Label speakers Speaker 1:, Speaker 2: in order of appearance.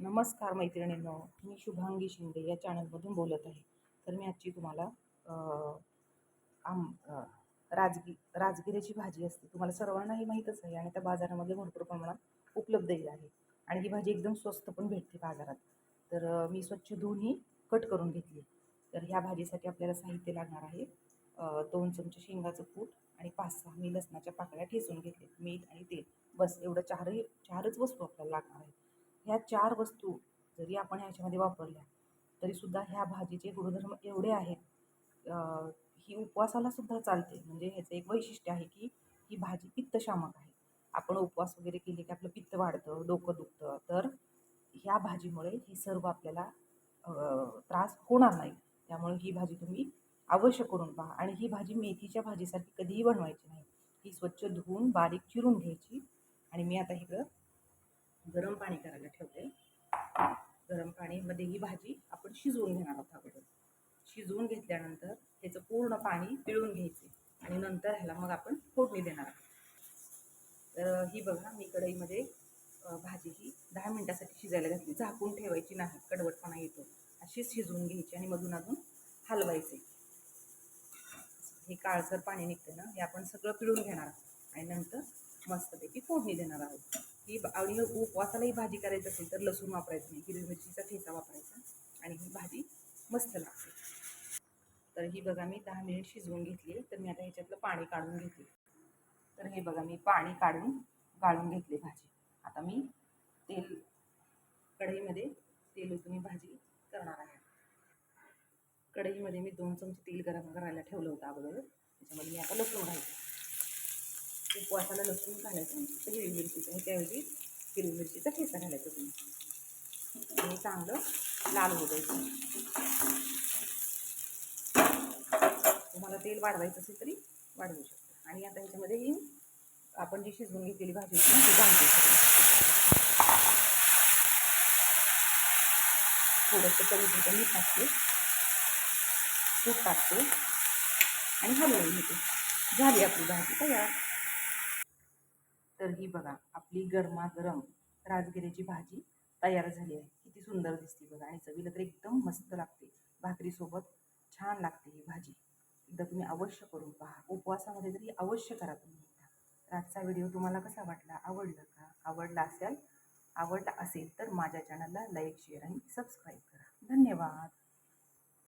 Speaker 1: नमस्कार मैत्रिणींनो मी शुभांगी शिंदे या चॅनलमधून बोलत आहे. तर मी आजची तुम्हाला आम राजगी राजगिऱ्याची भाजी असते. तुम्हाला सर्वांनाही माहीतच आहे आणि त्या बाजारामध्ये भरपूर प्रमाणात उपलब्धही आहे. आणि ही भाजी एकदम स्वस्त पण भेटते बाजारात. तर मी स्वच्छ धुवून ही कट करून घेतली तर ह्या भाजीसाठी आपल्याला साहित्य लागणार आहे. दोन चमचे शेंगाचं कूट आणि पाच सहा मी लसणाच्या पाकळ्या ठेसून घेतले मीठ आणि तेल बस एवढं चारही चारच वस्तू आपल्याला लागणार आहे ह्या चार वस्तू जरी आपण ह्याच्यामध्ये वापरल्या तरीसुद्धा ह्या भाजीचे गुणधर्म एवढे आहेत ही उपवासाला सुद्धा चालते. म्हणजे ह्याचं एक वैशिष्ट्य आहे की ही भाजी पित्तशामक आहे. आपण उपवास वगैरे केले की आपलं पित्त वाढतं डोकं दुखतं तर ह्या भाजीमुळे ही सर्व आपल्याला त्रास होणार नाही. त्यामुळे ही भाजी तुम्ही अवश्य करून पहा. आणि ही भाजी मेथीच्या भाजीसारखी कधीही बनवायची नाही. ही स्वच्छ धुवून बारीक चिरून घ्यायची. आणि मी आता इकडं गरम पाणी करायला ठेवते गरम पाणीमध्ये ही भाजी आपण शिजवून घेणार आहोत अगोदर. शिजवून घेतल्यानंतर त्याचं पूर्ण पाणी पिळून घ्यायचे आणि नंतर ह्याला मग आपण फोडणी देणार आहोत. तर ही बघा मी कढईमध्ये भाजी ही दहा मिनटासाठी शिजायला घातली. झाकून ठेवायची नाही कडवटपणा येतो. अशीच शिजवून घ्यायची आणि मधून अजून हलवायचे. हे काळसर पाणी निघते ना हे आपण सगळं पिळून घेणार आहोत. आणि नंतर मस्तपैकी फोडणी देणार आहोत. ही आणि उपवासालाही उपवासाला ही भाजी करायची असेल तर लसूण वापरायचं नाही हिरवी मिरचीचा ठेचा वापरायचा आणि ही भाजी मस्त लागते. तर ही बघा मी दहा मिनिट शिजवून घेतली तर मी आता ह्याच्यातलं पाणी काढून घेतले तर हे बघा मी पाणी काढून गाळून घेतले भाजी. आता मी तेल कढईमध्ये तेल ओतून भाजी करणार आहे. कढईमध्ये मी दोन चमचे तेल गरम करायला ठेवलं होतं अगोदर त्याच्यामध्ये मी आता लसूण घालते. उपवासाला लसूण घालायचं तर हिरवी मिरचीचं. ह्याच्याऐवजी हिरवी मिरचीचा ठेचा घालायचा तुम्ही. आणि चांगलं लाल होऊ द्यायचं. तुम्हाला तेल वाढवायचं असेल तरी वाढवू शकता. आणि आता ह्याच्यामध्ये ही आपण जी शिजवून घेतलेली भाजी होती ना ती घालते शकतो थोडंसं कमी मीठ टाकते. तूप टाकते. आणि हलवून घेते. झाली आपली भाजी तयार. तर ही बघा आपली गरमागरम राजगिऱ्याची भाजी तयार झाली आहे. किती सुंदर दिसते बघा. आणि चवीला तर एकदम मस्त लागते. भाकरीसोबत छान लागते ही भाजी. एकदा तुम्ही अवश्य करून पहा. उपवासामध्ये तरी अवश्य करा तुम्ही एकदा. आजचा व्हिडिओ तुम्हाला कसा वाटला? आवडला का? आवडला असेल आवडला असेल तर माझ्या चॅनलला लाईक शेअर आणि सबस्क्राईब करा. धन्यवाद.